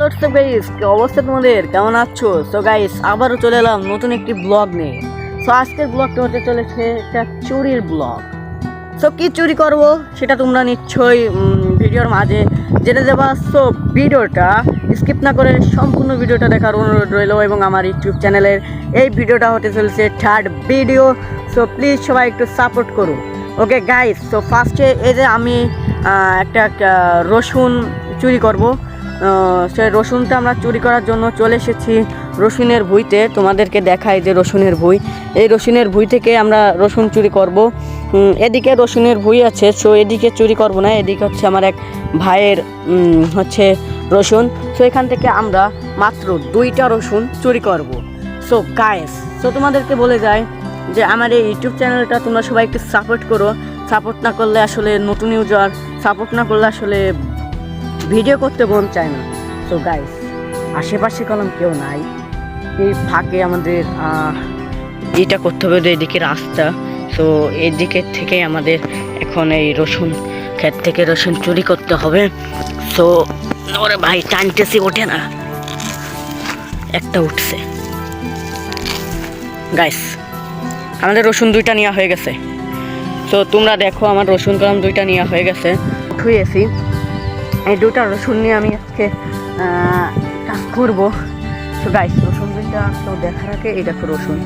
WhatsApp guys কি অবস্থা তোমাদের? কেমন আছো? সো গাইস আবারও চলে এলাম নতুন একটি ব্লগ নিয়ে। সো আজকের ব্লগটা হতে চলেছে একটা চুরির ব্লগ সো কি চুরি করব সেটা তোমরা নিশ্চয়ই ভিডিওর মাঝে জেনে দেবা। সো ভিডিওটা স্কিপ না করে সম্পূর্ণ ভিডিওটা দেখার অনুরোধ রইল এবং আমার ইউটিউব চ্যানেলের এই ভিডিওটা হতে চলেছে থার্ড ভিডিও সো প্লিজ সবাই একটু সাপোর্ট করুন ওকে গাইস সো ফার্স্টে এই যে আমি একটা রসুন চুরি করব। সেই রসুনটা আমরা চুরি করার জন্য চলে এসেছি রসুনের ভুঁইতে। তোমাদেরকে দেখাই যে রসুনের ভুঁই। এই রসুনের ভুঁই থেকে আমরা রসুন চুরি করব। এদিকে রসুনের ভুঁই আছে সো এদিকে চুরি করব না, এদিকে হচ্ছে আমার এক ভাইয়ের হচ্ছে রসুন। সো এখান থেকে আমরা মাত্র দুইটা রসুন চুরি করব। সো গায়েস সো তোমাদেরকে বলে যায় যে আমার এই ইউটিউব চ্যানেলটা তোমরা সবাই একটু সাপোর্ট করো। সাপোর্ট না করলে আসলে নতুন ইউজার সাপোর্ট না করলে আসলে ভিডিও করতে মন চায় না। তো গাইস আশেপাশে কলম কেউ নাই। এই ফাঁকে আমাদের এটা করতে হবে এদিকে রাস্তা। তো এদিকে থেকে আমাদের এখন এই রসুন ক্ষেত থেকে রসুন চুরি করতে হবে। তো ওরে ভাই, টানতেছি, ওঠে না। একটা উঠছে। গাইস আমাদের রসুন দুইটা নেওয়া হয়ে গেছে। তো তোমরা দেখো, আমার রসুন কলম দুইটা নেওয়া হয়ে গেছে। ধুয়েছি এই দুটা রসুন নিয়ে আমি আজকে কাজ করব। তো গাইস রসুন দুইটা কেউ দেখার আগে এই দেখো রসুন।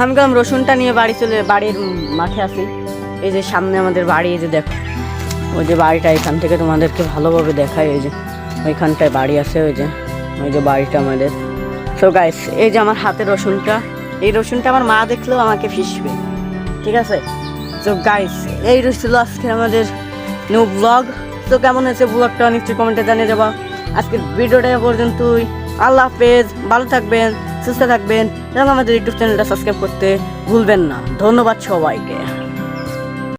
আমি গেলাম রসুনটা নিয়ে বাড়ি চলে, বাড়ির মাঠে আসি এই যে সামনে আমাদের বাড়ি, এই যে দেখো। ওই যে বাড়িটা, এখান থেকে তোমাদেরকে ভালোভাবে দেখায় ওই যে ওইখানটায় বাড়ি আছে, ওই যে ওই যে বাড়িটা আমাদের। তো গাইস এই যে আমার হাতে রসুনটা, এই রসুনটা আমার মা দেখলেও আমাকে ফিসবে। ঠিক আছে? তো গাইস এই ছিল আজকে আমাদের নিউ ব্লগ তো কেমন হয়েছে ব্লগটা নিশ্চয়ই কমেন্টে জানিয়ে দেবা। আজকের ভিডিওটা পর্যন্ত পর্যন্তই। আল্লাহ হাফেজ, ভালো থাকবেন, সুস্থ থাকবেন। এবং আমাদের ইউটিউব চ্যানেলটা সাবস্ক্রাইব করতে ভুলবেন না। ধন্যবাদ সবাইকে।